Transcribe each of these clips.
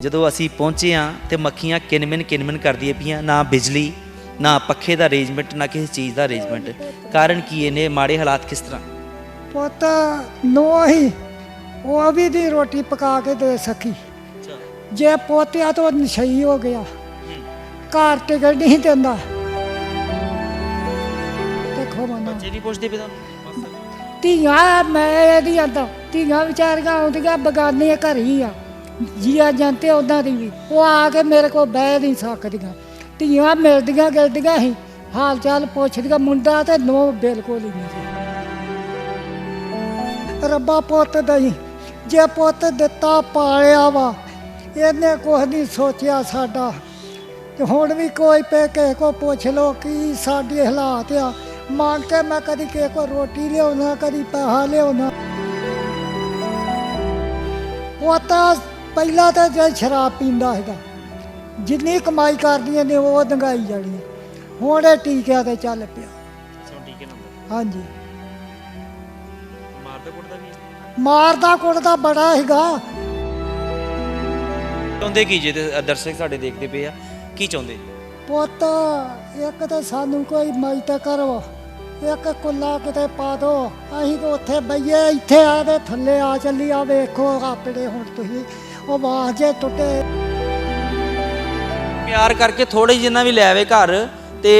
ਜਦੋਂ ਅਸੀਂ ਪਹੁੰਚੇ ਆ ਤੇ ਮੱਖੀਆਂ ਕਿਨਮਿਨ ਕਿਨਮਿਨ ਕਰਦੀਆਂ ਪਈਆਂ ਨਾ ਬਿਜਲੀ ਨਾ ਪੱਖੇ ਦਾ ਅਰੇਂਜਮੈਂਟ ਨਾ ਕਿਸੇ ਚੀਜ਼ ਦਾ ਅਰੇਂਜਮੈਂਟ ਕਾਰਨ ਕੀ ਇਹਨੇ ਮਾੜੇ ਹਾਲਾਤ ਕਿਸ ਤਰ੍ਹਾਂ? ਪੁੱਤ ਨੋ ਹੀ। ਉਹ ਵੀ ਦੀ ਰੋਟੀ ਪਕਾ ਕੇ ਦੇ ਸਕੀ। ਜੇ ਪੋਤਿਆ ਤੋਂ ਨਸ਼ਈ ਹੋ ਗਿਆ ਘਰ ਟਿਕਟ ਨਹੀਂ ਦਿੰਦਾ। ਦੇਖੋ ਮਨਾ ਬੱਚੇ ਨਹੀਂ ਪੁੱਛਦੇ ਤੁਹਾਨੂੰ? ਧੀਆਂ ਮੈਂ ਇਹਦੀ ਅੰਦਰ ਧੀਆਂ ਵਿਚਾਰੀਆਂ ਆਉਂਦੀਆਂ ਬਗਾਨੇ ਘਰ ਹੀ ਆ। ਜੀਆ ਜਾਂਦੇ ਉਹਨਾਂ ਦੀ ਵੀ। ਉਹ ਆ ਕੇ ਮੇਰੇ ਕੋਲ ਬਹਿ ਨਹੀਂ ਸਕਦੀਆਂ। ਧੀਆਂ ਮਿਲਦੀਆਂ ਗਿਲਦੀਆਂ ਹੀ ਹਾਲ ਚਾਲ ਪੁੱਛਦੀਆਂ। ਮੁੰਡਾ ਤੇ ਨੋ ਬਿਲਕੁਲ ਹੀ ਨਹੀਂ ਸੀ। ਰੱਬਾ ਪੁੱਤ ਦਈ। ਜੇ ਪੁੱਤ ਦਿੱਤਾ ਪਾਲਿਆ ਵਾ, ਇਹਨੇ ਕੁਛ ਨਹੀਂ ਸੋਚਿਆ ਸਾਡਾ। ਤੇ ਹੁਣ ਵੀ ਕੋਈ ਪੇ ਕਿਸੇ ਕੋ ਪੁੱਛ ਲੋ ਕੀ ਸਾਡੇ ਹਾਲਾਤ ਆ। ਮੰਗ ਕੇ ਮੈਂ ਕਦੀ ਕਿਸੇ ਕੋ ਰੋਟੀ ਲਿਆਉਣਾ, ਕਦੀ ਪੈਸਾ ਲਿਆਉਣਾ। ਉਹ ਤਾਂ ਪਹਿਲਾਂ ਤਾਂ ਜੇ ਸ਼ਰਾਬ ਪੀਂਦਾ ਹੈਗਾ ਜਿੰਨੀ ਕਮਾਈ ਕਰਦੀਆਂ ਨੇ ਉਹ ਦੰਗਾਈ ਜਾਣੀ ਹੁਣ ਇਹ ਟੀਕਿਆਂ ਤੇ ਚੱਲ ਪਿਆ। ਸੋ ਹਾਂਜੀ। ਮਾਰਦਾ ਕੁੱਟਦਾ ਵੀ ਮਾਰਦਾ ਕੁੱਟਦਾ ਬੜਾ ਹੈਗਾ ਚਾਹੁੰਦੇ ਕੀ ਜੇ ਤੇ ਦਰਸ਼ਕ ਸਾਡੇ ਦੇਖਦੇ ਪਏ ਆ? ਕੀ ਚਾਹੁੰਦੇ? ਪੁੱਤ ਇੱਕ ਤਾਂ ਸਾਨੂੰ ਕੋਈ ਮਦਦ ਕਰੋ। ਇੱਕ ਕੁੱਲਾ ਕਿਤੇ ਪਾ ਦੋ। ਅਸੀਂ ਤਾਂ ਉੱਥੇ ਬਈਏ ਇੱਥੇ ਆ ਤੇ ਥੱਲੇ ਆ ਚੱਲੀ ਆ ਵੇਖੋ ਆਪਣੇ ਹੁਣ ਤੁਸੀਂ। ਉਹ ਟੁੱਟੇ ਪਿਆਰ ਕਰਕੇ ਥੋੜੇ ਜਿੰਨਾ ਵੀ ਲੈ ਆਵੇ ਘਰ ਤੇ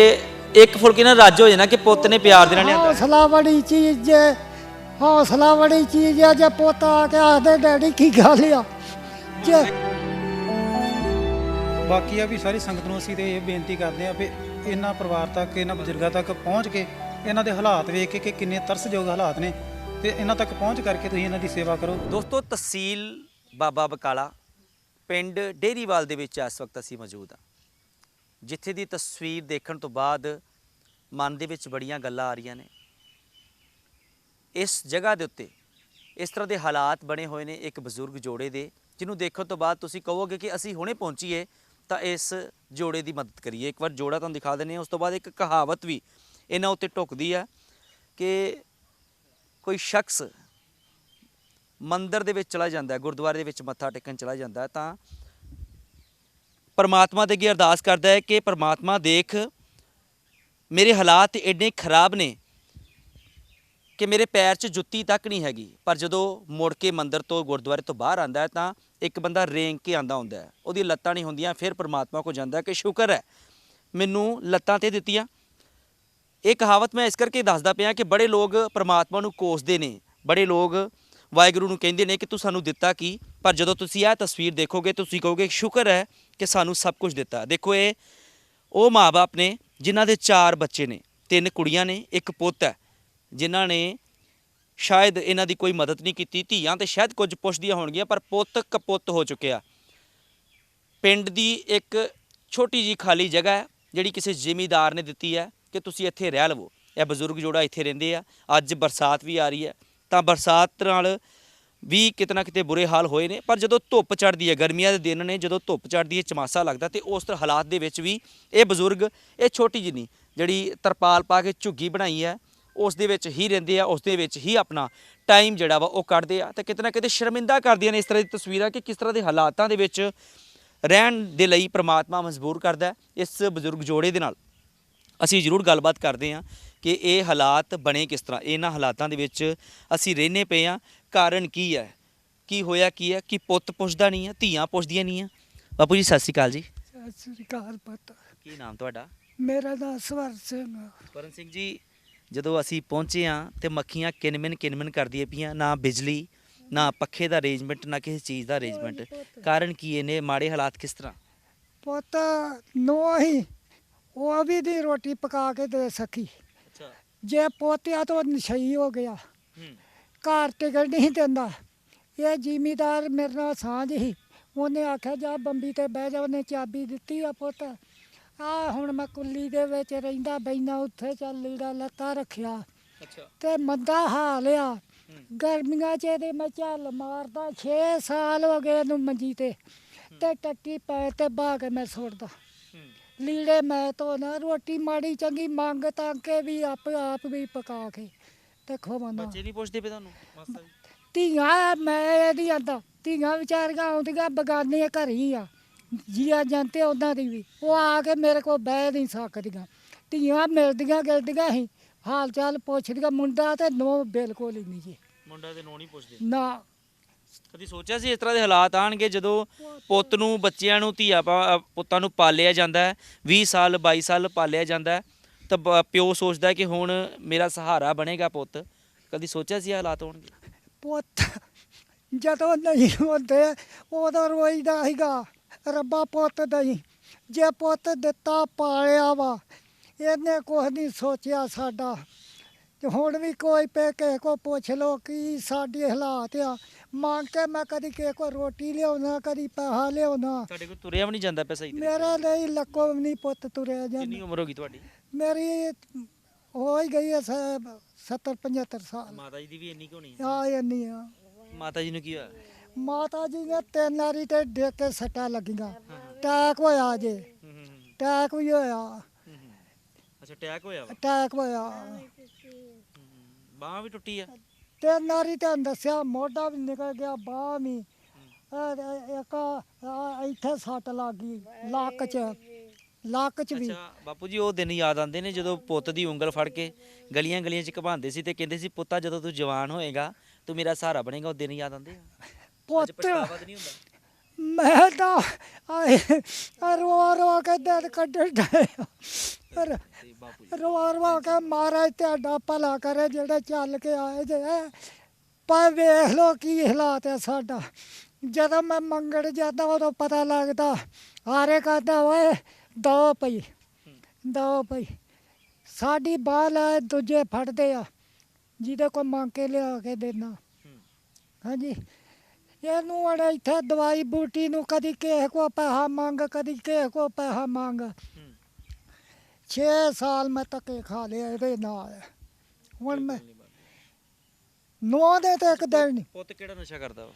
ਇੱਕ ਫੁਲਕੇ ਨਾਲ ਰੱਜ ਹੋ ਜਾਣਾ ਕਿ ਪੁੱਤ ਨੇ ਪਿਆਰ ਦੇ ਨਾਲ ਲਿਆਂਦਾ। ਹੌਸਲਾ ਬੜੀ ਚੀਜ਼ ਜੇ ਹੌਸਲਾ ਬੜੀ ਚੀਜ਼ ਆ ਜੇ ਪੁੱਤ ਆ ਕੇ ਆਖਦੇ ਡੈਡੀ ਕੀ ਗੱਲ ਆ? ਜੇ ਬਾਕੀ ਆ ਵੀ ਸਾਰੀ ਸੰਗਤ ਨੂੰ ਅਸੀਂ ਤੇ ਇਹ ਬੇਨਤੀ ਕਰਦੇ ਆ ਵੀ ਇਹਨਾਂ ਪਰਿਵਾਰ ਤੱਕ ਇਹਨਾਂ ਬਜ਼ੁਰਗਾਂ ਤੱਕ ਪਹੁੰਚ ਕੇ ਇਹਨਾਂ ਦੇ ਹਾਲਾਤ ਵੇਖ ਕੇ ਕਿ ਕਿੰਨੇ ਤਰਸਯੋਗ ਹਾਲਾਤ ਨੇ ਤੇ ਇਹਨਾਂ ਤੱਕ ਪਹੁੰਚ ਕਰਕੇ ਤੁਸੀਂ ਇਹਨਾਂ ਦੀ ਸੇਵਾ ਕਰੋ। ਦੋਸਤੋ ਤਹਿਸੀਲ ਬਾਬਾ ਬਕਾਲਾ ਪਿੰਡ ਡੇਰੀਵਾਲ ਦੇ ਵਿੱਚ ਇਸ ਵਕਤ ਅਸੀਂ ਮੌਜੂਦ ਹਾਂ। ਜਿੱਥੇ ਦੀ ਤਸਵੀਰ ਦੇਖਣ ਤੋਂ ਬਾਅਦ ਮਨ ਦੇ ਵਿੱਚ ਬੜੀਆਂ ਗੱਲਾਂ ਆ ਰਹੀਆਂ ਨੇ। ਇਸ ਜਗ੍ਹਾ ਦੇ ਉੱਤੇ ਇਸ ਤਰ੍ਹਾਂ ਦੇ ਹਾਲਾਤ ਬਣੇ ਹੋਏ ਨੇ ਇੱਕ ਬਜ਼ੁਰਗ ਜੋੜੇ ਦੇ, ਜਿਹਨੂੰ ਦੇਖਣ ਤੋਂ ਬਾਅਦ ਤੁਸੀਂ ਕਹੋਗੇ ਕਿ ਅਸੀਂ ਹੁਣੇ ਪਹੁੰਚੀਏ ਤਾਂ ਇਸ ਜੋੜੇ ਦੀ ਮਦਦ ਕਰੀਏ। ਇੱਕ ਵਾਰ ਜੋੜਾ ਤੁਹਾਨੂੰ ਦਿਖਾ ਦਿੰਦੇ ਹਾਂ, ਉਸ ਤੋਂ ਬਾਅਦ ਇੱਕ ਕਹਾਵਤ ਵੀ ਇਹਨਾਂ ਉੱਤੇ ਢੁਕਦੀ ਆ ਕਿ ਕੋਈ ਸ਼ਖਸ ਮੰਦਿਰ ਦੇ ਵਿੱਚ ਚਲਾ ਜਾਂਦਾ ਗੁਰਦੁਆਰੇ ਦੇ ਵਿੱਚ ਮੱਥਾ ਟੇਕਣ ਚਲਾ ਜਾਂਦਾ ਤਾਂ ਪਰਮਾਤਮਾ ਦੇ ਅੱਗੇ ਅਰਦਾਸ ਕਰਦਾ ਹੈ ਕਿ ਪਰਮਾਤਮਾ ਦੇਖ, ਮੇਰੇ ਹਾਲਾਤ ਇੰਨੇ ਖਰਾਬ ਨੇ ਕਿ ਮੇਰੇ ਪੈਰ 'ਚ ਜੁੱਤੀ ਤੱਕ ਨਹੀਂ ਹੈਗੀ। ਪਰ ਜਦੋਂ ਮੁੜ ਕੇ ਮੰਦਿਰ ਤੋਂ ਗੁਰਦੁਆਰੇ ਤੋਂ ਬਾਹਰ ਆਂਦਾ ਹੈ, ਤਾਂ ਇੱਕ ਬੰਦਾ ਰੇਂਗ ਕੇ ਆਂਦਾ ਹੁੰਦਾ ਹੈ। ਉਹਦੀ ਲੱਤਾਂ ਨਹੀਂ ਹੁੰਦੀਆਂ, ਫਿਰ ਪਰਮਾਤਮਾ ਕੋ ਜਾਂਦਾ ਕਿ ਸ਼ੁਕਰ ਹੈ, ਮੈਨੂੰ ਲੱਤਾਂ ਤੇ ਦਿੱਤੀਆਂ। ਇਹ ਕਹਾਵਤ ਮੈਂ ਇਸ ਕਰਕੇ ਦੱਸਦਾ ਪਿਆ ਕਿ ਬੜੇ ਲੋਕ ਪਰਮਾਤਮਾ ਨੂੰ ਕੋਸਦੇ ਨੇ, ਬੜੇ ਲੋਕ ਵਾਹਿਗੁਰੂ ਨੂੰ ਕਹਿੰਦੇ ਨੇ ਕਿ ਤੂੰ ਸਾਨੂੰ ਦਿੱਤਾ ਕੀ? ਪਰ ਜਦੋਂ ਤੁਸੀਂ ਇਹ ਤਸਵੀਰ ਦੇਖੋਗੇ, ਤੁਸੀਂ ਕਹੋਗੇ, ਸ਼ੁਕਰ ਹੈ ਕਿ ਸਾਨੂੰ ਸਭ ਕੁਝ ਦਿੱਤਾ। ਦੇਖੋ ਇਹ, ਉਹ ਮਾਪੇ ਨੇ ਜਿਨ੍ਹਾਂ ਦੇ ਚਾਰ ਬੱਚੇ ਨੇ, ਤਿੰਨ ਕੁੜੀਆਂ ਨੇ, ਇੱਕ ਪੁੱਤ ਹੈ, ਜਿਨ੍ਹਾਂ ਨੇ ਸ਼ਾਇਦ ਇਹਨਾਂ ਦੀ ਕੋਈ ਮਦਦ ਨਹੀਂ ਕੀਤੀ। ਧੀਆਂ ਤੇ ਸ਼ਾਇਦ ਕੁਝ ਪੁੱਛਦੀਆਂ ਹੋਣਗੀਆਂ, ਪਰ ਪੁੱਤ ਕਪੁੱਤ ਹੋ ਚੁੱਕਿਆ। ਪਿੰਡ ਦੀ ਇੱਕ ਛੋਟੀ ਜੀ ਖਾਲੀ ਜਗ੍ਹਾ ਹੈ, ਜਿਹੜੀ ਕਿਸੇ ਜ਼ਿਮੀਦਾਰ ਨੇ ਦਿੱਤੀ ਹੈ ਕਿ ਤੁਸੀਂ ਇੱਥੇ ਰਹਿ ਲਵੋ। ਇਹ ਬਜ਼ੁਰਗ ਜੋੜਾ ਇੱਥੇ ਰਹਿੰਦੇ ਆ। ਅੱਜ ਬਰਸਾਤ ਵੀ ਆ ਰਹੀ ਹੈ। ਤਾਂ ਬਰਸਾਤ ਨਾਲ ਵੀ ਕਿਤਨਾ ਕਿਤੇ ਬੁਰੇ ਹਾਲ ਹੋਏ ਨੇ। ਪਰ ਜਦੋਂ ਧੁੱਪ ਚੜਦੀ ਹੈ, ਗਰਮੀਆਂ ਦੇ ਦਿਨ ਨੇ, ਜਦੋਂ ਧੁੱਪ ਚੜਦੀ ਹੈ, ਚਮਾਸਾ ਲੱਗਦਾ ਤੇ ਉਸ ਤਰ੍ਹਾਂ ਹਾਲਾਤ ਦੇ ਵਿੱਚ ਵੀ ਇਹ ਬਜ਼ੁਰਗ, ਇਹ ਛੋਟੀ ਜਿੰਨੀ ਜਿਹੜੀ ਤਰਪਾਲ ਪਾ ਕੇ ਝੁੱਗੀ ਬਣਾਈ ਹੈ, ਉਸ ਦੇ ਵਿੱਚ ਹੀ ਰਹਿੰਦੇ ਆ, ਉਸ ਦੇ ਵਿੱਚ ਹੀ ਆਪਣਾ ਟਾਈਮ ਜਿਹੜਾ ਵਾ ਉਹ ਕੱਢਦੇ ਆ ਤੇ ਕਿਤੇ ਨਾ ਕਿਤੇ ਸ਼ਰਮਿੰਦਾ ਕਰਦੀਆਂ ਨੇ ਇਸ ਤਰ੍ਹਾਂ ਦੀ ਤਸਵੀਰਾਂ ਕਿ ਕਿਸ ਤਰ੍ਹਾਂ ਦੇ ਹਾਲਾਤਾਂ ਦੇ ਵਿੱਚ ਰਹਿਣ ਦੇ ਲਈ ਪ੍ਰਮਾਤਮਾ ਮਜਬੂਰ ਕਰਦਾ ਇਸ ਬਜ਼ੁਰਗ ਜੋੜੇ ਦੇ ਨਾਲ। ਅਸੀਂ ਜ਼ਰੂਰ ਗੱਲਬਾਤ ਕਰਦੇ ਹਾਂ ਕਿ ਇਹ ਹਾਲਾਤ ਬਣੇ ਕਿਸ ਤਰ੍ਹਾਂ? ਇਹਨਾਂ ਹਾਲਾਤਾਂ ਦੇ ਵਿੱਚ ਅਸੀਂ ਰਹਿੰਦੇ ਪਏ ਹਾਂ। ਕਾਰਨ ਕੀ ਹੈ? ਕੀ ਹੋਇਆ ਕੀ ਹੈ? ਕਿ ਪੁੱਤ ਪੁੱਛਦਾ ਨਹੀਂ ਹੈ ਧੀਆਂ ਪੁੱਛਦੀਆਂ ਨਹੀਂ ਆ ਬਾਪੂ ਜੀ ਸਤਿ ਸ਼੍ਰੀ ਅਕਾਲ ਜੀ। ਸਤਿ ਸ੍ਰੀ ਅਕਾਲ ਪੁੱਤ। ਕੀ ਨਾਮ ਤੁਹਾਡਾ? ਮੇਰਾ ਨਾਮ ਸਵਰ ਸਿੰਘ ਆ। ਪਰਨ ਸਿੰਘ ਜੀ ਜਦੋਂ ਅਸੀਂ ਪਹੁੰਚੇ ਹਾਂ ਤੇ ਮੱਖੀਆਂ ਕਿਨਮਿਨ ਕਿਨਮਿਨ ਕਰਦੀਆਂ ਪਈਆਂ ਨਾ ਬਿਜਲੀ ਨਾ ਪੱਖੇ ਦਾ ਅਰੇਂਜਮੈਂਟ ਨਾ ਕਿਸੇ ਚੀਜ਼ ਦਾ ਅਰੇਂਜਮੈਂਟ ਕਾਰਨ ਕੀ ਇਹਨੇ? ਮਾੜੇ ਹਾਲਾਤ ਕਿਸ ਤਰ੍ਹਾਂ? ਪੁੱਤ ਨੋ ਹੀ ਉਹ ਵੀ ਦੀ ਰੋਟੀ ਪਕਾ ਕੇ ਦੇ ਸਕੀ। ਜੇ ਪੋਤਿਆ ਤੋਂ ਨਸ਼ਈ ਹੋ ਗਿਆ ਘਰ ਟਿਕਟ ਨਹੀਂ ਦਿੰਦਾ। ਇਹ ਜ਼ਿਮੀਦਾਰ ਮੇਰੇ ਨਾਲ ਸਾਂਝ ਹੀ ਉਹਨੇ ਆਖਿਆ ਜਾ ਬੰਬੀ ਤੇ ਬਹਿ ਜਾ ਉਹਨੇ ਚਾਬੀ ਦਿੱਤੀ ਆ ਪੁੱਤ। ਆ ਹੁਣ ਮੈਂ ਕੁੱਲੀ ਦੇ ਵਿੱਚ ਰਹਿੰਦਾ ਬੈਨਾ ਉੱਥੇ ਚੱਲ ਲੀੜਾ ਲੱਤਾ ਰੱਖਿਆ। ਅੱਛਾ। ਤੇ ਮੰਦਾ ਹਾਲ ਆ। ਗਰਮੀਆਂ 'ਚ ਇਹਦੇ ਮੈਂ ਝੱਲ ਮਾਰਦਾ 6 ਸਾਲ ਹੋ ਗਏ ਇਹਨੂੰ ਮੰਜੀ ਤੇ। ਤੇ ਟੱਟੀ ਪੈ ਤੇ ਬਾਹ ਕੇ ਮੈਂ ਸੁੱਟਦਾ। ਲੀੜੇ ਮੈਂ ਧੋਣਾ ਰੋਟੀ ਮਾੜੀ ਚੰਗੀ ਮੰਗ ਤਾਂ ਕੇ ਵੀ ਆਪ ਆਪ ਵੀ ਪਕਾ ਕੇ। ਤੇ ਖਵਾਉਣਾ ਬੱਚੇ ਨਹੀਂ ਪੁੱਛਦੇ ਪਏ ਤੁਹਾਨੂੰ? ਜੀ। ਧੀਆਂ ਮੈਂ ਇਹਦੀਆਂ ਤਾਂ ਧੀਆਂ ਵਿਚਾਰੀਆਂ ਆਉਂਦੀਆਂ ਬਗਾਨੇ ਘਰ ਹੀ ਆ। ਜੀਆ ਜਾਂਦੇ ਉਹਨਾਂ ਦੀ ਵੀ। ਉਹ ਆ ਕੇ ਮੇਰੇ ਕੋਲ ਬਹਿ ਨਹੀਂ ਸਕਦੀਆਂ। ਧੀਆਂ ਮਿਲਦੀਆਂ ਗਿਲਦੀਆਂ ਸੀ। ਹਾਲ ਚਾਲ ਪੁੱਛਦੀਆਂ ਮੁੰਡਾ ਤੇ ਨੋ ਬਿਲਕੁਲ ਹੀ ਨਹੀਂ ਜੀ। ਮੁੰਡਾ ਦੇ ਨਾਂ ਨਹੀਂ ਪੁੱਛਦੇ। ਨਾ। ਕਦੀ ਸੋਚਿਆ ਸੀ ਇਸ ਤਰ੍ਹਾਂ ਦੇ ਹਾਲਾਤ ਆਣਗੇ ਜਦੋਂ ਪੁੱਤ ਨੂੰ, ਬੱਚਿਆਂ ਨੂੰ, ਧੀਆ ਪੁੱਤਾਂ ਨੂੰ ਪਾਲਿਆ ਜਾਂਦਾ ਹੈ 20 ਸਾਲ 22 ਸਾਲ ਪਾਲਿਆ ਜਾਂਦਾ ਹੈ, ਤਾਂ ਪਿਓ ਸੋਚਦਾ ਕਿ ਹੁਣ ਮੇਰਾ ਸਹਾਰਾ ਬਣੇਗਾ ਪੁੱਤ। ਕਦੀ ਸੋਚਿਆ ਸੀ ਹਾਲਾਤ ਹੋਣਗੇ? ਪੁੱਤ, ਜਦੋਂ ਨਹੀਂ ਹੁੰਦੇ, ਉਦੋਂ ਰੋਈਦਾ ਸੀਗਾ, ਰੱਬਾ ਪੁੱਤ ਦਈ, ਜੇ ਪੁੱਤ ਦਿੱਤਾ ਪਾਲਿਆ ਵਾ, ਇਹਨੇ ਕੁਛ ਨਹੀਂ ਸੋਚਿਆ ਸਾਡਾ। ਤੇ ਹੁਣ ਵੀ ਕੋਈ ਪੇ ਕਿਸੇ ਕੋ ਪੁੱਛ ਲੋ ਕੀ ਸਾਡੇ ਹਾਲਾਤ ਆ। ਮੰਗ ਕੇ ਮੈਂ ਕਦੀ ਕਿਸੇ ਕੋ ਰੋਟੀ ਲਿਆਉਣਾ ਕਦੀ ਪੈਸਾ ਲਿਆਉਣਾ। ਤੁਹਾਡੇ ਕੋਲ ਤੁਰਿਆ ਵੀ ਨਹੀਂ ਜਾਂਦਾ ਸਹੀ ਤਰੀਕੇ ਮੇਰੇ ਲਈ ਲੱਕੋ ਵੀ ਨਹੀਂ ਪੁੱਤ ਤੁਰਿਆ ਕਿੰਨੀ ਜਾਂਦਾ ਉਮਰ ਹੋ ਗਈ ਤੁਹਾਡੀ? ਮੇਰੀ ਹੋ ਹੀ ਗਈ ਹੈ 70 75 ਸਾਲ। ਮਾਤਾ ਜੀ ਦੀ ਵੀ ਇੰਨੀ ਕਿਉਂ ਨਹੀਂ ਆ। ਇੰਨੀ ਆ। ਮਾਤਾ ਜੀ ਨੂੰ ਕੀ ਹੋਇਆ? ਮਾਤਾ ਜੀ ਨੇ ਤਿੰਨ ਵਾਰੀ ਤੇ ਡਿੱਗ ਕੇ ਸੱਟਾਂ ਲੱਗੀਆਂ। ਟੈਕ ਹੋਇਆ ਜੇ। ਹੂੰ ਹੂੰ ਹੂੰ, ਟੈਕ ਵੀ ਹੋਇਆ। ਹੂੰ ਹੂੰ। ਅੱਛਾ ਅਟੈਕ ਹੋਇਆ ਵਾ? ਟੈਕ ਹੋਇਆ। ਬਾਹ ਵੀ ਟੁੱਟੀ ਆ। ਤਿੰਨ ਵਾਰੀ ਤੇ ਦੱਸਿਆ ਮੋਢਾ ਵੀ ਨਿਕਲ ਗਿਆ ਬਾਹ ਵੀ। ਇੱਕ ਆਹ ਇੱਥੇ ਸੱਟ ਲੱਗ ਗਈ ਲੱਕ 'ਚ। ਲੱਕ 'ਚ ਵੀ। ਅੱਛਾ ਬਾਪੂ ਜੀ ਉਹ ਦਿਨ ਯਾਦ ਆਉਂਦੇ ਨੇ ਜਦੋਂ ਪੁੱਤ ਦੀ ਉਂਗਲ ਫੜ ਕੇ ਗਲੀਆਂ ਗਲੀਆਂ 'ਚ ਘਮਾਉਂਦੇ ਸੀ ਤੇ ਕਹਿੰਦੇ ਸੀ ਪੁੱਤਾ ਜਦੋਂ ਤੂੰ ਜਵਾਨ ਹੋਏਗਾ ਤੂੰ ਮੇਰਾ ਸਹਾਰਾ ਬਣੇਗਾ। ਉਹ ਦਿਨ ਯਾਦ ਆਉਂਦੇ ਆ। ਅੱਜ ਪੁੱਤ ਪਛਤਾਵਾ ਤਾਂ ਨਹੀਂ ਹੁੰਦਾ। ਮੈਂ ਤਾਂ ਆਏ ਰੋ ਰੋ ਕੇ ਦਿਨ ਕੱਢਣ ਡਿਆ। ਰਵਾ ਰਵਾ ਕੇ ਮਹਾਰਾਜ ਤੁਹਾਡਾ ਭਲਾ ਕਰੇ, ਜਿਹੜੇ ਚੱਲ ਕੇ ਆਏ ਜੇ ਪਰ ਵੇਖ ਲੋ ਕੀ ਹਾਲਾਤ ਹੈ ਸਾਡਾ। ਜਦੋਂ ਮੈਂ ਮੰਗਣ ਜਾਂਦਾ, ਉਦੋਂ ਪਤਾ ਲੱਗਦਾ, ਹਾਰੇ ਕਰਦਾ, ਓਏ, ਦੋ ਪਈ ਦੋ ਪਈ। ਸਾਡੀ ਬਾਲ ਹੈ ਦੂਜੇ ਫੜਦੇ ਆ, ਜਿਹਦੇ ਕੋ ਮੰਗ ਕੇ ਲਿਆ ਕੇ ਦੇਣਾ ਹਾਂਜੀ। ਇਹਨੂੰ ਅੜੇ ਇੱਥੇ ਦਵਾਈ ਬੂਟੀ ਨੂੰ ਕਦੀ ਕਿਸੇ ਕੋ ਪੈਸਾ ਮੰਗ, ਕਦੀ ਕਿਸੇ ਕੋ ਪੈਸਾ ਮੰਗ। 6 ਸਾਲ ਮੈਂ ਧੱਕੇ ਖਾ ਲਿਆ ਇਹਦੇ ਨਾਲ। ਹੁਣ ਮੈਂ ਨੌ ਦੇ ਤੇ ਇੱਕ ਦਿਨ ਨਹੀਂ ਪੁੱਤ ਕਿਹੜਾ ਨਸ਼ਾ ਕਰਦਾ ਵਾ?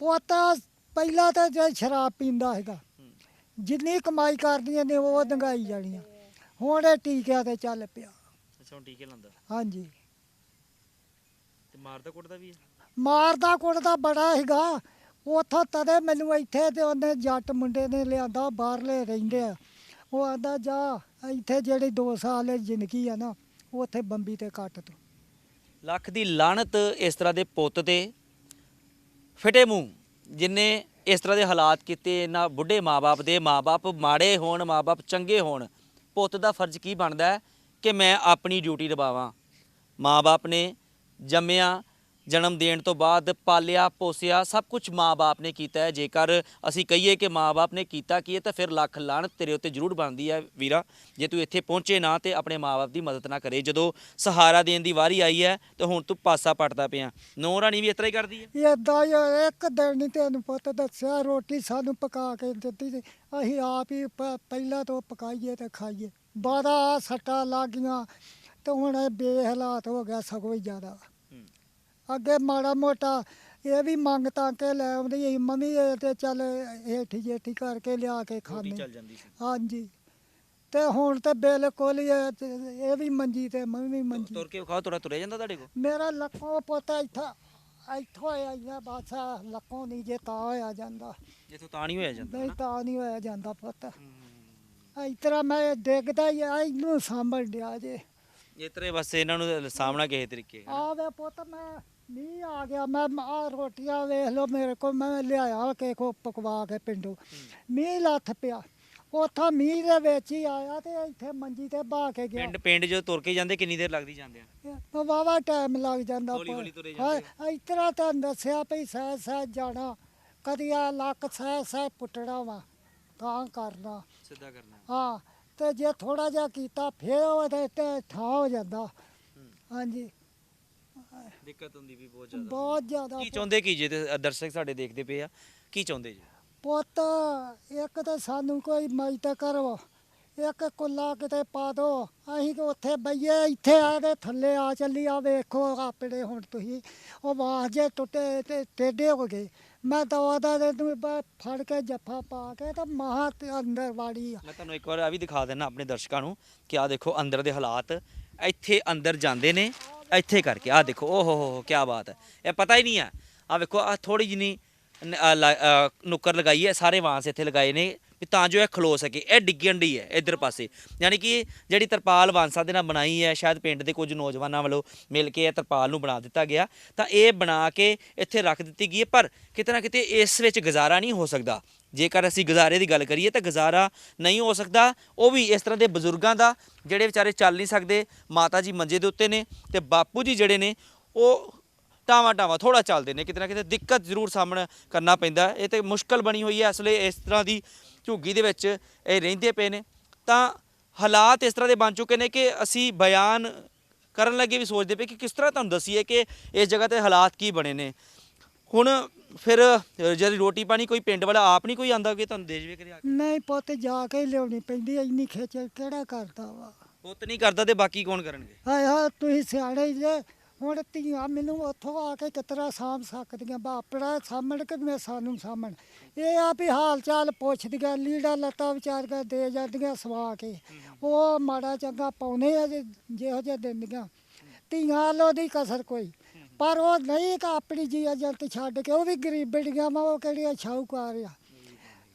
ਪੋਤਾ ਪਹਿਲਾਂ ਤਾਂ ਜੇ ਸ਼ਰਾਬ ਪੀਂਦਾ ਹੈਗਾ। ਜਿੰਨੀ ਕਮਾਈ ਕਰਦੀਆਂ ਨੇ ਉਹ ਦੰਗਾਈ ਜਾਣੀਆਂ। ਹੁਣ ਇਹ ਟੀਕਿਆਂ ਤੇ ਚੱਲ ਪਿਆ। ਅੱਛਾ ਹੁਣ ਟੀਕੇ ਲਾਉਂਦਾ। ਹਾਂਜੀ। ਤੇ ਮਾਰਦਾ ਕੁੱਟਦਾ ਵੀ ਹੈ ਮਾਰਦਾ ਕੁੱਟਦਾ ਬੜਾ ਹੈਗਾ ਉਥੋਂ ਤਦੇ ਮੈਨੂੰ ਇੱਥੇ ਤੇ ਉਹਨੇ ਜੱਟ ਮੁੰਡੇ ਨੇ ਲਿਆਂਦਾ ਬਾਹਰਲੇ ਰਹਿੰਦੇ ਆ। ਉਹ ਆਂਦਾ, ਜਾ, ਇੱਥੇ ਜਿਹੜੀ 2 ਸਾਲ ਦੀ ਜ਼ਿੰਦਗੀ ਆ ਨਾ ਉੱਥੇ ਬੰਬੀ ਤੇ ਕੱਟ ਤੂੰ। ਲੱਖ ਦੀ ਲਾਣਤ ਇਸ ਤਰ੍ਹਾਂ ਦੇ ਪੁੱਤ ਤੇ ਫਿਟੇ ਮੂੰਹ, ਜਿਨੇ ਇਸ ਤਰ੍ਹਾਂ ਦੇ ਹਾਲਾਤ ਕੀਤੇ ਇਹਨਾਂ ਬੁੱਢੇ ਮਾਪੇ ਦੇ ਮਾਪੇ ਮਾੜੇ ਹੋਣ ਮਾਪੇ ਚੰਗੇ ਹੋਣ, ਪੁੱਤ ਦਾ ਫਰਜ਼ ਕੀ ਬਣਦਾ ਹੈ? ਕਿ ਮੈਂ ਆਪਣੀ ਡਿਊਟੀ ਨਿਭਾਵਾਂ। ਮਾਪੇ ਨੇ ਜੰਮਿਆ ਜਨਮ ਦੇਣ ਤੋਂ ਬਾਅਦ ਪਾਲਿਆ, ਪੋਸਿਆ, ਸਭ ਕੁਝ ਮਾਪੇ ਨੇ ਕੀਤਾ ਹੈ। ਜੇਕਰ ਅਸੀਂ ਕਹੀਏ ਕਿ ਮਾਪੇ ਨੇ ਕੀਤਾ ਕੀ ਹੈ, ਤਾਂ ਫਿਰ ਲੱਖ ਲਾਣਤ ਤੇਰੇ ਉੱਤੇ ਜ਼ਰੂਰ ਬਣਦੀ ਹੈ ਵੀਰਾ। ਜੇ ਤੂੰ ਇੱਥੇ ਪਹੁੰਚੇ ਨਾ, ਤੇ ਆਪਣੇ ਮਾਪੇ ਦੀ ਮਦਦ ਨਾ ਕਰੇ। ਜਦੋਂ ਸਹਾਰਾ ਦੇਣ ਦੀ ਵਾਰੀ ਆਈ ਹੈ, ਤਾਂ ਹੁਣ ਤੂੰ ਪਾਸਾ ਪਟਦਾ ਪਿਆ। ਨੌ ਰਾਣੀ ਵੀ ਇਸ ਤਰ੍ਹਾਂ ਹੀ ਕਰਦੀ ਹੈ। ਏਦਾਂ ਹੀ ਇੱਕ ਦਿਨ ਨਹੀਂ ਤੈਨੂੰ ਪੁੱਤ ਦੱਸਿਆ, ਰੋਟੀ ਸਾਨੂੰ ਪਕਾ ਕੇ ਦਿੱਤੀ ਤੇ ਅਸੀਂ ਆਪ ਹੀ ਪ- ਪਹਿਲਾਂ ਤੋਂ ਪਕਾਈਏ ਤੇ ਖਾਈਏ। ਬਾਦਾ ਸੱਟਾਂ ਲੱਗੀਆਂ ਤੇ ਹੁਣ ਇਹ ਬੇਹਲਾਤ ਹੋ ਗਿਆ ਸਗੋਂ ਹੀ ਜ਼ਿਆਦਾ। ਅੱਗੇ ਮਾੜਾ ਮੋਟਾ ਇਹ ਵੀ ਮੰਗ ਤਾਂ ਕੇ ਲੈ ਆਉਂਦੀ ਸੀ ਮੰਮੀ ਇਹ ਤੇ ਚੱਲ ਹੇਠੀ ਜੇਠੀ ਕਰਕੇ ਲਿਆ ਕੇ ਰੋਟੀ ਖਾਣੇ ਚੱਲ ਜਾਂਦੀ ਸੀ। ਹਾਂਜੀ। ਤੇ ਹੁਣ ਤੇ ਬਿਲਕੁਲ ਹੀ ਇਹ ਤੇ- ਇਹ ਵੀ ਮੰਜੀ ਤੇ ਮੈਂ ਵੀ ਮੰਜੀ। ਤੁਰ ਕੇ ਵਿਖਾਓ ਥੋੜਾ ਤੁਰਿਆ ਜਾਂਦਾ ਤੁਹਾਡੇ ਕੋਲ? ਮੇਰਾ ਲੱਕੋਂ ਪੁੱਤ ਇੱਥਾ ਇੱਥੋਂ ਆਇਆ ਬਸ ਆਹ ਲੱਕੋਂ ਨਹੀਂ ਜੇ ਤਾਂ ਹੋਇਆ ਜਾਂਦਾ। ਜਿੱਥੋਂ ਤਾਂ ਨਹੀਂ ਹੋਇਆ ਜਾਂਦਾ ਨਹੀਂ ਤਾਂ ਨਹੀਂ ਹੋਇਆ ਜਾਂਦਾ ਪੁੱਤ। ਇਸ ਤਰ੍ਹਾਂ ਮੈਂ ਡਿੱਗਦਾ ਹੀ ਆ ਇਹਨੂੰ ਸਾਂਭਣ ਡਿਆ ਜੇ। ਇਹ ਤਰ੍ਹਾਂ ਬਸ ਇਹਨਾਂ ਨੂੰ ਸਾਹਮਣਾ ਕਿਸੇ ਤਰੀਕੇ ਹੈ ਨਾ। ਆ ਵੇ ਪੁੱਤ ਮੈਂ ਮੀਂਹ ਆ ਗਿਆ ਮੈਂ ਆ ਰੋਟੀਆਂ ਵੇਖ ਲਓ ਮੇਰੇ ਕੋਲ ਮੈਂ ਲਿਆਇਆ ਕੇ ਕੋ ਪਕਵਾ ਕੇ ਪਿੰਡੋਂ। ਮੀਂਹ ਲੱਥ ਪਿਆ। ਉੱਥੋਂ ਮੀਂਹ ਦੇ ਵਿੱਚ ਹੀ ਆਇਆ ਤੇ ਇੱਥੇ ਮੰਜੀ ਤੇ ਬਾ ਕੇ ਗਿਆ। ਪਿੰਡ ਪਿੰਡ ਜੋ ਤੁਰ ਕੇ ਜਾਂਦੇ ਕਿੰਨੀ ਦੇਰ ਲੱਗਦੀ ਜਾਂਦੇ ਆ ਵਾਵਾ ਟਾਈਮ ਲੱਗ ਜਾਂਦਾ ਹੌਲੀ ਹੌਲੀ ਤੁਰੇ ਹਾਂ ਜਾਂਦੇ ਤਰ੍ਹਾਂ ਤਾਂ ਦੱਸਿਆ ਭਈ ਸਹਿ ਸਹਿ ਜਾਣਾ ਕਦੀ ਆ ਲੱਕ ਸਹਿ ਸਹਿ ਪੁੱਟਣਾ ਵਾ ਤਾਂ ਕਰਨਾ। ਸਿੱਧਾ ਕਰਨਾ। ਹਾਂ ਤੇ ਜੇ ਥੋੜਾ ਜਿਹਾ ਕੀਤਾ ਫੇਰ ਉਹਦੇ ਤੇ ਠਾ ਹੋ ਜਾਂਦਾ। ਹਾਂਜੀ। ਦਿੱਕਤ ਹੁੰਦੀ ਵੀ ਬਹੁਤ ਜ਼ਿਆਦਾ। ਬਹੁਤ ਜ਼ਿਆਦਾ ਕੀ ਚਾਹੁੰਦੇ ਕੀ ਜੇ ਤੇ ਦਰਸ਼ਕ ਸਾਡੇ ਦੇਖਦੇ ਪਏ ਆ? ਕੀ ਚਾਹੁੰਦੇ ਜੀ? ਪੁੱਤ ਇੱਕ ਤਾਂ ਸਾਨੂੰ ਕੋਈ ਮਦਦ ਕਰੋ। ਇੱਕ ਕੁੱਲਾ ਕਿਤੇ ਪਾ ਦੋ। ਅਸੀਂ ਕਿ ਉੱਥੇ ਬਈਏ ਇੱਥੇ ਆ ਕੇ ਥੱਲੇ ਆ ਚੱਲੀ। ਆ ਵੇਖੋ ਆਪਣੇ ਹੁਣ ਤੁਸੀਂ ਉਹ ਬਾਹ ਜੇ ਟੁੱਟੇ ਤੇ ਟੇਢੇ ਹੋ ਗਏ। ਮੈਂ ਦਵਾ ਦਾ ਦੇ ਬ- ਫੜ ਕੇ ਜੱਫਾ ਪਾ ਕੇ ਤਾਂ ਮਹਾ ਤੇ ਅੰਦਰ ਵਾੜੀ ਆ। ਮੈਂ ਤੁਹਾਨੂੰ ਇੱਕ ਵਾਰ ਆ ਵੀ ਦਿਖਾ ਦੇਣਾ ਆਪਣੇ ਦਰਸ਼ਕਾਂ ਨੂੰ ਕਿ ਆ ਦੇਖੋ ਅੰਦਰ ਦੇ ਹਾਲਾਤ ਇੱਥੇ ਅੰਦਰ ਜਾਂਦੇ ਨੇ। ਇੱਥੇ ਕਰਕੇ ਆ ਦੇਖੋ ਓ ਹੋ ਹੋ ਕੀ ਬਾਤ ਹੈ। ਇਹ ਪਤਾ ਹੀ ਨਹੀਂ ਹੈ। ਆ ਵੇਖੋ ਆ ਥੋੜੀ ਜਿਹੀ ਨੁੱਕਰ ਲਗਾਈ ਹੈ, ਸਾਰੇ ਵਾਂਸ ਇੱਥੇ ਲਗਾਏ ਨੇ, ਵੀ ਤਾਂ ਜੋ ਇਹ ਖਲੋ ਸਕੇ ਇਹ ਡਿੱਗਣ ਦੀ ਹੈ ਇਧਰ ਪਾਸੇ। ਯਾਨੀ ਕਿ ਜਿਹੜੀ ਤਰਪਾਲ ਵਾਂਸਾਂ ਦੇ ਨਾਲ ਬਣਾਈ ਹੈ, ਸ਼ਾਇਦ ਪਿੰਡ ਦੇ ਕੁਝ ਨੌਜਵਾਨਾਂ ਵੱਲੋਂ ਮਿਲ ਕੇ ਇਹ ਤਰਪਾਲ ਨੂੰ ਬਣਾ ਦਿੱਤਾ ਗਿਆ, ਤਾਂ ਇਹ ਬਣਾ ਕੇ ਇੱਥੇ ਰੱਖ ਦਿੱਤੀ ਗਈ ਹੈ, ਪਰ ਕਿਤੇ ਨਾ ਕਿਤੇ ਇਸ ਵਿੱਚ ਗੁਜ਼ਾਰਾ ਨਹੀਂ ਹੋ ਸਕਦਾ। ਜੇਕਰ ਅਸੀਂ ਗੁਜ਼ਾਰੇ ਦੀ ਗੱਲ ਕਰੀਏ ਤਾਂ ਗੁਜ਼ਾਰਾ ਨਹੀਂ ਹੋ ਸਕਦਾ। ਉਹ ਵੀ ਇਸ ਤਰ੍ਹਾਂ ਦੇ ਬਜ਼ੁਰਗਾਂ ਦਾ, ਜਿਹੜੇ ਵਿਚਾਰੇ ਚੱਲ ਨਹੀਂ ਸਕਦੇ, ਮਾਤਾ ਜੀ ਮੰਜੇ ਦੇ ਉੱਤੇ ਨੇ ਤੇ ਬਾਪੂ ਜੀ ਜਿਹੜੇ ਨੇ, ਉਹ ਟਾਵਾਂ ਟਾਵਾਂ ਥੋੜਾ ਚੱਲਦੇ ਨੇ, ਕਿਤੇ ਨਾ ਕਿਤੇ ਦਿੱਕਤ ਜ਼ਰੂਰ ਸਾਹਮਣਾ ਕਰਨਾ ਪੈਂਦਾ ਇਹ ਤੇ ਮੁਸ਼ਕਲ ਬਣੀ ਹੋਈ ਹੈ ਅਸਲੇ ਇਸ ਤਰ੍ਹਾਂ ਦੀ ਝੁੱਗੀ ਦੇ ਵਿੱਚ ਇਹ ਰਹਿੰਦੇ ਪਏ ਨੇ। ਤਾਂ ਹਾਲਾਤ ਇਸ ਤਰ੍ਹਾਂ ਦੇ ਬਣ ਚੁੱਕੇ ਨੇ ਕਿ ਅਸੀਂ ਬਿਆਨ ਕਰਨ ਲੱਗੇ ਵੀ ਸੋਚਦੇ ਪਏ ਕਿ ਕਿਸ ਤਰ੍ਹਾਂ ਤੁਹਾਨੂੰ ਦਸੀਏ ਕਿ ਇਸ ਜਗ੍ਹਾ ਤੇ ਹਾਲਾਤ ਕੀ ਬਣੇ ਨੇ। ਹੁਣ ਫਿਰ ਜਦ ਰੋਟੀ ਪਾਣੀ ਕੋਈ ਪਿੰਡ ਵਾਲਾ ਆਪ ਨਹੀਂ ਕੋਈ ਆਂਦਾ ਕਿ ਤੁਹਾਨੂੰ ਦੇ ਜਵੇ ਕਰੇ ਆ ਕੇ? ਨਹੀਂ ਪੁੱਤ ਜਾ ਕੇ ਹੀ ਲਿਆਉਣੀ ਪੈਂਦੀ ਐ, ਇੰਨੀ ਖੇਚਲ ਕਿਹੜਾ ਕਰਦਾ ਵਾ? ਪੁੱਤ ਨਹੀਂ ਕਰਦਾ ਤੇ ਬਾਕੀ ਕੌਣ ਕਰਨਗੇ? ਹਾਏ ਹਾਏ ਤੁਸੀਂ ਸਿਆਣੇ ਜੇ। ਹੁਣ ਧੀਆਂ ਮੈਨੂੰ ਉੱਥੋਂ ਆ ਕੇ ਕਿਤਰਾ ਸਾਂਭ ਸਕਦੀਆਂ? ਬਾਪੜਾ ਸਾਹਮਣ ਕਿ ਮੈਂ ਸਾਨੂੰ ਸਾਹਮਣ ਇਹ ਆ ਵੀ ਹਾਲ ਚਾਲ ਪੁੱਛਦੀਆਂ ਲੀੜਾ ਲੱਤਾ ਵਿਚਾਰ ਦੇ ਜਾਂਦੀਆਂ ਸਵਾ ਕੇ। ਉਹ ਮਾੜਾ ਚੰਗਾ ਪਾਉਨੇ ਆ ਜੇ- ਜਿਹੋ ਜਿਹਾ ਦਿੰਦੀਆਂ। ਧੀਆਂ ਲੋ ਦੀ ਕਸਰ ਕੋਈ। ਪਰ ਉਹ ਨਹੀਂ ਕਿ ਆਪਣੀ ਜੀ ਏਜੰਟ ਛੱਡ ਕੇ ਉਹ ਵੀ ਗਰੀਬੜੀਆਂ ਵਾ ਉਹ ਕਿਹੜੀਆਂ ਸ਼ਾਹੂਕਾਰ ਆ।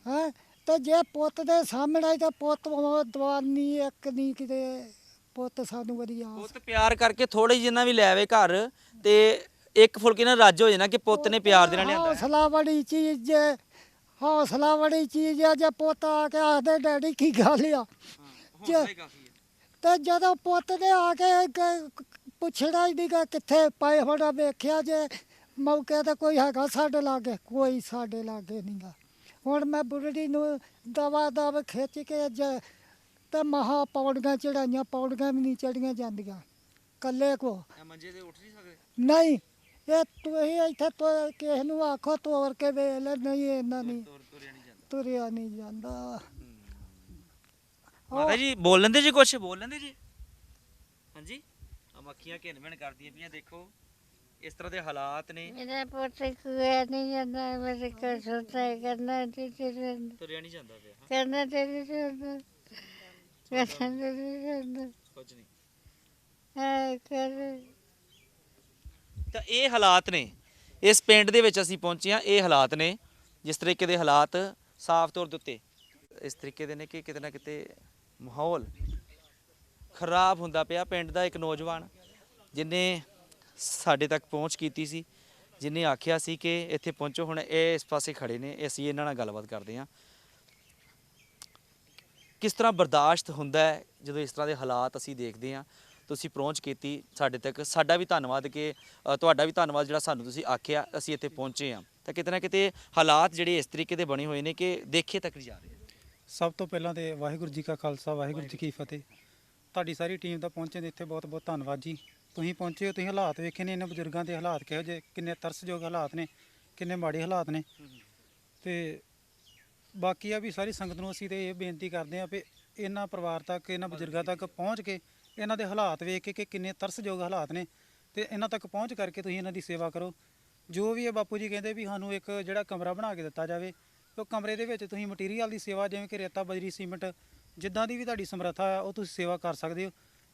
ਹੈ? ਤੇ ਜੇ ਪੁੱਤ ਦੇ ਸਾਹਮਣੇ ਤਾਂ ਪੁੱਤ ਦਵਾਨੀ ਇੱਕ ਨਹੀਂ ਕਿਤੇ ਪੁੱਤ ਸਾਨੂੰ ਵਧੀਆ ਪੁੱਤ ਪਿਆਰ ਕਰਕੇ ਥੋੜੇ ਜਿੰਨਾ ਵੀ ਲੈ ਆਵੇ ਘਰ ਤੇ ਇੱਕ ਫੁਲਕੇ ਨਾਲ ਰੱਜ ਹੋ ਜਾਣਾ ਕਿ ਪੁੱਤ ਨੇ ਪਿਆਰ ਦੇ ਨਾਲ ਲਿਆਂਦਾ। ਹੈ। ਹੌਸਲਾ ਬੜੀ ਚੀਜ਼ ਜੇ ਹੌਸਲਾ ਬੜੀ ਚੀਜ਼ ਆ ਜੇ ਪੁੱਤ ਆ ਕੇ ਆਖਦੇ ਡੈਡੀ ਕੀ ਗੱਲ ਆ? ਹੀ ਹੈ ਤੇ ਜਦੋਂ ਪੁੱਤ ਨੇ ਆ ਕ- ਪੁੱਛਣਾ ਹੀ ਨਹੀਂਗਾ ਕਿੱਥੇ ਪਏ ਹੋਣਾ ਵੇਖਿਆ ਜੇ। ਮੌਕੇ ਤੇ ਕੋਈ ਹੈਗਾ ਸਾਡੇ ਲਾਗੇ ਕੋਈ ਸਾਡੇ ਲਾਗੇ ਨਹੀਂਗਾ ਹੁਣ ਮੈਂ ਬੁੱਢੜੀ ਨੂੰ ਦਵਾ ਦਵ ਖਿੱਚ ਕੇ ਜ ਤੇ ਮਹਾ ਪੌੜੀਆਂ ਚੜਾਈਆਂ ਪੌੜੀਆਂ ਵੀ ਨਹੀਂ ਚੜੀਆਂ ਜਾਂਦੀਆਂ। ਕੱਲੇ ਕੋ। ਇਹ ਮੰਜੇ ਤੇ ਉੱਠ ਨਹੀਂ ਸਕਦੇ? ਨਹੀਂ ਇਹ ਤੁਸੀਂ ਇੱਥੇ ਤੋਂ ਕਿਸੇ ਨੂੰ ਆਖੋ ਤੋਰ ਕੇ ਵੇਖ ਲੈ ਨਹੀਂ ਇਹਨਾਂ ਨਹੀਂ ਤੁਰ ਤੁਰਿਆ ਨਹੀਂ ਜਾਂਦਾ। ਮਾਤਾ ਜੀ ਬੋਲ ਲੈਂਦੇ ਜੀ ਕੁਛ ਬੋਲ ਲੈਂਦੇ ਜੀ। ਹਾਂਜੀ? ਮੱਖੀਆਂ ਘਿਣ ਘਿਣ ਕਰਦੀਆਂ ਪਈਆਂ ਦੇਖੋ। ਇਸ ਤਰ੍ਹਾਂ ਦੇ ਹਾਲਾਤ ਨੇ। ਮੇਰਾ ਪੁੱਤ ਕੁਆ ਨਹੀਂ ਜਾਂਦਾ ਮੇਰੇ ਕੋਲ ਸੁਣਦਾ ਹੈ, ਕਰਨਾ ਤੇ ਤੇਰੇ ਤੁਰਿਆ ਨਹੀਂ ਜਾਂਦਾ ਪਿਆ ਕਰਨਾ ਤੇਰੇ ਸੁਣਦਾ ਕਰਨਾ ਤੇਰੇ ਸੁਣਦਾ ਕੁਝ ਨਹੀਂ। ਹੈ ਕਰ। ਤਾਂ ਇਹ ਹਾਲਾਤ ਨੇ। ਇਸ ਪਿੰਡ ਦੇ ਵਿੱਚ ਅਸੀਂ ਪਹੁੰਚੇ ਹਾਂ। ਇਹ ਹਾਲਾਤ ਨੇ ਜਿਸ ਤਰੀਕੇ ਦੇ ਹਾਲਾਤ ਸਾਫ਼ ਤੌਰ ਦੇ ਉੱਤੇ। ਇਸ ਤਰੀਕੇ ਦੇ ਨੇ ਕਿ ਕਿਤੇ ਨਾ ਕਿਤੇ ਮਾਹੌਲ ਖਰਾਬ ਹੁੰਦਾ ਪਿਆ। ਪਿੰਡ ਦਾ ਇੱਕ ਨੌਜਵਾਨ ਜਿਨੇ ਸਾਡੇ ਤੱਕ ਪਹੁੰਚ ਕੀਤੀ ਸੀ, ਜਿਨੇ ਆਖਿਆ ਸੀ ਕਿ ਇੱਥੇ ਪਹੁੰਚੋ, ਹੁਣ ਇਹ ਇਸ ਪਾਸੇ ਖੜੇ ਨੇ ਅਸੀਂ ਇਹਨਾਂ ਨਾਲ ਗੱਲਬਾਤ ਕਰਦੇ ਹਾਂ। ਕਿਸ ਤਰ੍ਹਾਂ ਬਰਦਾਸ਼ਤ ਹੁੰਦਾ ਹੈ, ਜਦੋਂ ਇਸ ਤਰ੍ਹਾਂ ਦੇ ਹਾਲਾਤ ਅਸੀਂ ਦੇਖਦੇ ਹਾਂ, ਤੁਸੀਂ ਪਹੁੰਚ ਕੀਤੀ ਸਾਡੇ ਤੱਕ, ਸਾਡਾ ਵੀ ਧੰਨਵਾਦ ਕਿ ਤੁਹਾਡਾ ਵੀ ਧੰਨਵਾਦ ਜਿਹੜਾ ਸਾਨੂੰ ਤੁਸੀਂ ਆਖਿਆ, ਅਸੀਂ ਇੱਥੇ ਪਹੁੰਚੇ ਹਾਂ। ਤਾਂ ਕਿਤੇ ਨਾ ਕਿਤੇ ਹਾਲਾਤ ਜਿਹੜੇ ਇਸ ਤਰੀਕੇ ਦੇ ਬਣੇ ਹੋਏ ਨੇ ਕਿ ਦੇਖੇ ਤੱਕ ਨਹੀਂ ਜਾ ਰਹੇ। ਸਭ ਤੋਂ ਪਹਿਲਾਂ ਤੇ ਵਾਹਿਗੁਰੂ ਜੀ ਕਾ ਖਾਲਸਾ, ਵਾਹਿਗੁਰੂ ਜੀ ਕੀ ਫਤਿਹ। ਤੁਹਾਡੀ ਸਾਰੀ ਟੀਮ ਦਾ ਪਹੁੰਚੇ ਦੇ ਇੱਥੇ ਬਹੁਤ ਬਹੁਤ ਧੰਨਵਾਦ ਜੀ। ਤੁਸੀਂ ਪਹੁੰਚੇ ਹੋ, ਤੁਸੀਂ ਹਾਲਾਤ ਵੇਖੇ ਨੇ ਇਹਨਾਂ ਬਜ਼ੁਰਗਾਂ ਦੇ ਹਾਲਾਤ ਕਿਹੋ ਜਿਹੇ, ਕਿੰਨੇ ਤਰਸਯੋਗ ਹਾਲਾਤ ਨੇ, ਕਿੰਨੇ ਮਾੜੇ ਹਾਲਾਤ ਨੇ। ਤੇ ਬਾਕੀ ਆ ਵੀ ਸਾਰੀ ਸੰਗਤ ਨੂੰ ਅਸੀਂ ਤੇ ਇਹ ਬੇਨਤੀ ਕਰਦੇ ਆ ਵੀ ਇਹਨਾਂ ਪਰਿਵਾਰ ਤੱਕ, ਇਹਨਾਂ ਬਜ਼ੁਰਗਾਂ ਤੱਕ ਪਹੁੰਚ ਕੇ, ਇਹਨਾਂ ਦੇ ਹਾਲਾਤ ਵੇਖ ਕੇ ਕਿ ਕਿੰਨੇ ਤਰਸਯੋਗ ਹਾਲਾਤ ਨੇ ਤੇ ਇਹਨਾਂ ਤੱਕ ਪਹੁੰਚ ਕਰਕੇ ਤੁਸੀਂ ਇਹਨਾਂ ਦੀ ਸੇਵਾ ਕਰੋ। ਜੋ ਵੀ ਹੈ ਬਾਪੂ ਜੀ ਕਹਿੰਦੇ ਵੀ ਸਾਨੂੰ ਇੱਕ ਜਿਹੜਾ ਕਮਰਾ ਬਣਾ ਕੇ ਦਿੱਤਾ ਜਾਵੇ, ਉਹ ਕਮਰੇ ਦੇ ਵਿੱਚ ਤੁਸੀਂ ਮਟੀਰੀਅਲ ਦੀ ਸੇਵਾ, ਜਿਵੇਂ ਕਿ ਰੇਤਾ, ਬਜਰੀ, ਸੀਮੈਂਟ, ਜਿੱਦਾਂ ਦੀ ਵੀ ਤੁਹਾਡੀ ਸਮਰੱਥਾ ਹੈ ਉਹ ਤੁਸੀਂ ਸੇਵਾ ਕਰ ਸਕਦੇ ਹੋ।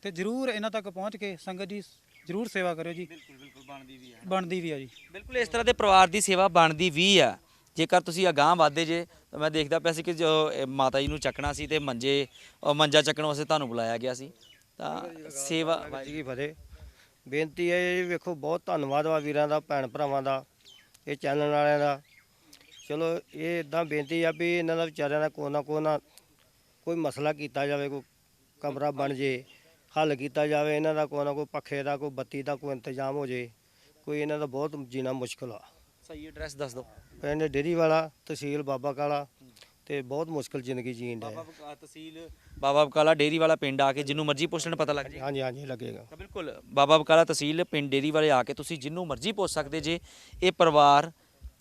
ਤੇ ਜਰੂਰ ਇਹਨਾਂ ਤੱਕ ਪਹੁੰਚ ਕੇ ਸੰਗਤ ਜੀ ਜਰੂਰ ਸੇਵਾ ਕਰਿਓ ਜੀ। ਬਿਲਕੁਲ ਬਿਲਕੁਲ ਬਣਦੀ ਵੀ ਹੈ। ਬਣਦੀ ਵੀ ਆ ਜੀ। ਬਿਲਕੁਲ ਇਸ ਤਰ੍ਹਾਂ ਦੇ ਪਰਿਵਾਰ ਦੀ ਸੇਵਾ ਬਣਦੀ ਵੀ ਆ। ਜੇਕਰ ਤੁਸੀਂ ਅਗਾਂਹ ਵਧਦੇ ਜੇ ਤਾਂ ਮੈਂ ਦੇਖਦਾ ਪਿਆ ਸੀ ਕਿ ਜੋ ਮਾਤਾ ਜੀ ਨੂੰ ਚੱਕਣਾ ਸੀ ਤੇ ਮੰਜੇ ਮੰਜਾ ਚੱਕਣ ਵਾਸਤੇ ਤੁਹਾਨੂੰ ਬੁਲਾਇਆ ਗਿਆ ਸੀ। ਤਾਂ ਸੇਵਾ ਜੀ ਕੀ ਫਤਿਹ। ਬੇਨਤੀ ਹੈ ਜੀ ਵੇਖੋ ਬਹੁਤ ਧੰਨਵਾਦ ਵਾ ਵੀਰਾਂ ਦਾ ਭੈਣ ਭਰਾਵਾਂ ਦਾ ਇਹ ਚੈਨਲ ਵਾਲਿਆਂ ਦਾ। ਚਲੋ ਇਹ ਇਦਾਂ ਬੇਨਤੀ ਆ ਵੀ ਇਹਨਾਂ ਦਾ ਵਿਚਾਰਿਆਂ ਦਾ ਕੋਈ ਨਾ ਕੋਈ ਨਾ ਕੋਈ ਮਸਲਾ ਕੀਤਾ ਜਾਵੇ ਕੋਈ ਕਮਰਾ ਬਣ ਜੇ। ਹੱਲ ਕੀਤਾ ਜਾਵੇ ਇਹਨਾਂ ਦਾ ਕੋਈ ਨਾ ਕੋਈ ਪੱਖੇ ਦਾ ਕੋਈ ਬੱਤੀ ਦਾ ਕੋਈ ਇੰਤਜ਼ਾਮ ਹੋ ਜੇ ਕੋਈ ਇਹਨਾਂ ਦਾ ਬਹੁਤ ਜੀਣਾ ਮੁਸ਼ਕਲ ਆ। ਸਹੀ ਐਡਰੈਸ ਦੱਸ ਦਿਓ। ਪਿੰਡ ਡੇਰੀ ਵਾਲਾ ਤਹਿਸੀਲ ਬਾਬਾ ਕਾਲਾ ਤੇ ਬਹੁਤ ਮੁਸ਼ਕਲ ਜ਼ਿੰਦਗੀ ਜੀਣ ਦਾ ਬਾਬਾ ਤਹਿਸੀਲ ਬਾਬਾ ਬਕਾਲਾ ਡੇਰੀ ਵਾਲਾ ਪਿੰਡ ਆ ਕੇ ਜਿੰਨੂੰ ਮਰਜ਼ੀ ਪੁੱਛਣ ਪਤਾ ਲੱਗ ਜੇ। ਹਾਂਜੀ ਹਾਂਜੀ ਲੱਗੇਗਾ। ਤਾਂ ਬਿਲਕੁਲ ਬਾਬਾ ਬਕਾਲਾ ਤਹਿਸੀਲ ਪਿੰਡ ਡੇਰੀ ਵਾਲੇ ਆ ਕੇ ਤੁਸੀਂ ਜਿੰਨੂੰ ਮਰਜ਼ੀ ਪੁੱਛ ਸਕਦੇ ਜੇ ਇਹ ਪਰਿਵਾਰ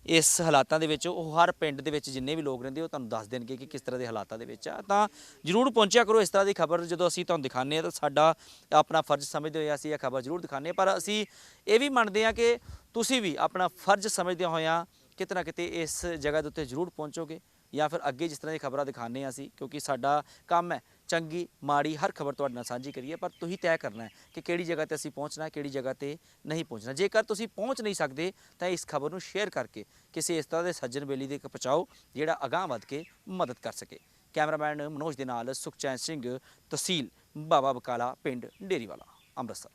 ਇਸ ਹਾਲਾਤਾਂ ਦੇ ਵਿੱਚ, ਉਹ ਹਰ ਪਿੰਡ ਦੇ ਵਿੱਚ ਜਿੰਨੇ ਵੀ ਲੋਕ ਰਹਿੰਦੇ, ਉਹ ਤੁਹਾਨੂੰ ਦੱਸ ਦੇਣਗੇ ਕਿ ਕਿਸ ਤਰ੍ਹਾਂ ਦੇ ਹਾਲਾਤਾਂ ਦੇ ਵਿੱਚ ਆ। ਤਾਂ ਜਰੂਰ ਪਹੁੰਚਿਆ ਕਰੋ ਇਸ ਤਰ੍ਹਾਂ ਦੀ ਖਬਰ, ਜਦੋਂ ਅਸੀਂ ਤੁਹਾਨੂੰ ਦਿਖਾਉਂਦੇ ਆ ਤਾਂ ਸਾਡਾ ਆਪਣਾ ਫਰਜ਼ ਸਮਝਦੇ ਹੋਏ ਅਸੀਂ ਇਹ ਖਬਰ ਜਰੂਰ ਦਿਖਾਉਂਦੇ ਹਾਂ। ਪਰ ਅਸੀਂ ਇਹ ਵੀ ਮੰਨਦੇ ਹਾਂ ਕਿ ਤੁਸੀਂ ਵੀ ਆਪਣਾ ਫਰਜ਼ ਸਮਝਦੇ ਹੋਇਆਂ ਕਿਤੇ ਨਾ ਕਿਤੇ ਇਸ ਜਗ੍ਹਾ ਦੇ ਉੱਤੇ ਜਰੂਰ ਪਹੁੰਚੋਗੇ ਜਾਂ ਫਿਰ ਅੱਗੇ ਜਿਸ ਤਰ੍ਹਾਂ ਦੀ ਖਬਰਾਂ ਦਿਖਾਉਂਦੇ ਹਾਂ ਅਸੀਂ, ਕਿਉਂਕਿ ਸਾਡਾ ਕੰਮ ਹੈ ਚੰਗੀ, ਮਾੜੀ ਹਰ ਖਬਰ ਤੁਹਾਡੇ ਨਾਲ ਸਾਂਝੀ ਕਰੀਏ, ਪਰ ਤੁਸੀਂ ਤੈਅ ਕਰਨਾ ਹੈ ਕਿ ਕਿਹੜੀ ਜਗ੍ਹਾ ਤੇ ਅਸੀਂ ਪਹੁੰਚਣਾ ਕਿਹੜੀ ਜਗ੍ਹਾ ਤੇ ਨਹੀਂ ਪਹੁੰਚਣਾ। ਜੇਕਰ ਤੁਸੀਂ ਪਹੁੰਚ ਨਹੀਂ ਸਕਦੇ, ਤਾਂ ਇਸ ਖਬਰ ਨੂੰ ਸ਼ੇਅਰ ਕਰਕੇ ਕਿਸੇ ਇਸ ਤਰ੍ਹਾਂ ਦੇ ਸੱਜਣ ਬੇਲੀ ਦੇ ਪਹੁੰਚਾਓ, ਜਿਹੜਾ ਅਗਾਂਹ ਵੱਧ ਕੇ ਮਦਦ ਕਰ ਸਕੇ। ਕੈਮਰਾਮੈਨ ਮਨੋਜ ਦੇ ਨਾਲ ਸੁਖਚੈਨ ਸਿੰਘ, ਤਹਿਸੀਲ ਬਾਬਾ ਬਕਾਲਾ, ਪਿੰਡ ਡੇਰੀਵਾਲਾ, ਅੰਮ੍ਰਿਤਸਰ।